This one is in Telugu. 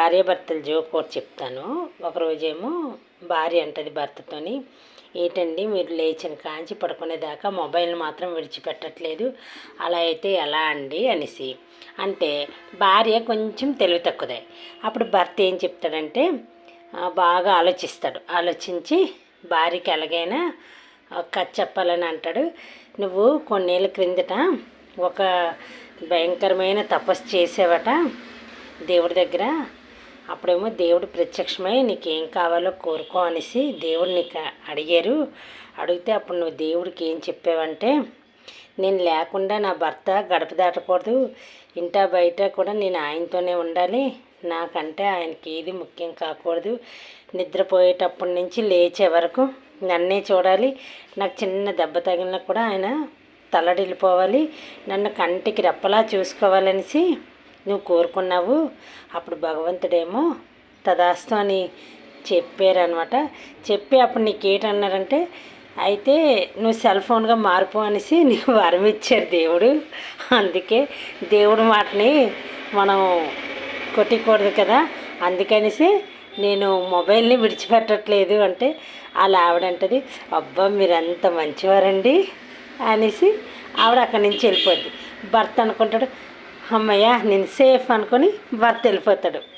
భార్యాభర్తల జోక్ ఒకటి చెప్తాను. ఒకరోజేమో భార్య అంటది భర్తతోని ఏంటండి మీరు లేచిన కాంచి పడుకునేదాకా మొబైల్ మాత్రం విడిచిపెట్టట్లేదు. అలా అయితే ఎలా అండి? అనేసి. అంటే భార్య కొంచెం తెలివి తక్కువదే. అప్పుడు భర్త ఏం చెప్తాడంటే బాగా ఆలోచిస్తాడు. ఆలోచించి భార్యకి ఎలాగైనా ఒక కథ చెప్పాలని అంటాడు. నువ్వు కొన్నేళ్ళ క్రిందట ఒక భయంకరమైన తపస్సు చేసేవట దేవుడి దగ్గర. అప్పుడేమో దేవుడు ప్రత్యక్షమై నీకేం కావాలో కోరుకో అనేసి దేవుడు నీకు అడిగారు. అడిగితే అప్పుడు నువ్వు దేవుడికి ఏం చెప్పావంటే నేను లేకుండా నా భర్త గడప దాటకూడదు. ఇంటా బయట కూడా నేను ఆయనతోనే ఉండాలి. నాకంటే ఆయనకి ఏది ముఖ్యం కాకూడదు. నిద్రపోయేటప్పటి నుంచి లేచే వరకు నన్నే చూడాలి. నాకు చిన్న దెబ్బ తగిలినా కూడా ఆయన తల్లడిల్లిపోవాలి నన్ను కంటికి రెప్పలా చూసుకోవాలనేసి నువ్వు కోరుకున్నావు అప్పుడు భగవంతుడేమో తదాస్తు అని చెప్పారనమాట చెప్పి అప్పుడు నీకేటన్నారంటే అయితే నువ్వు సెల్ ఫోన్గా మారిపో అనేసి నీకు వరం ఇచ్చారు దేవుడు. అందుకే దేవుడి మాటని మనం కొట్టకూడదు కదా. అందుకనేసి నేను మొబైల్ని విడిచిపెట్టట్లేదు అంటే అలా ఆవిడంటది. అబ్బా మీరంత మంచివారండి అనేసి ఆవిడ అక్కడి నుంచి వెళ్ళిపోద్ది. భర్త అనుకుంటాడు అమ్మయ్య నేను సేఫ్ అనుకొని భర్త వెళ్ళిపోతాడు.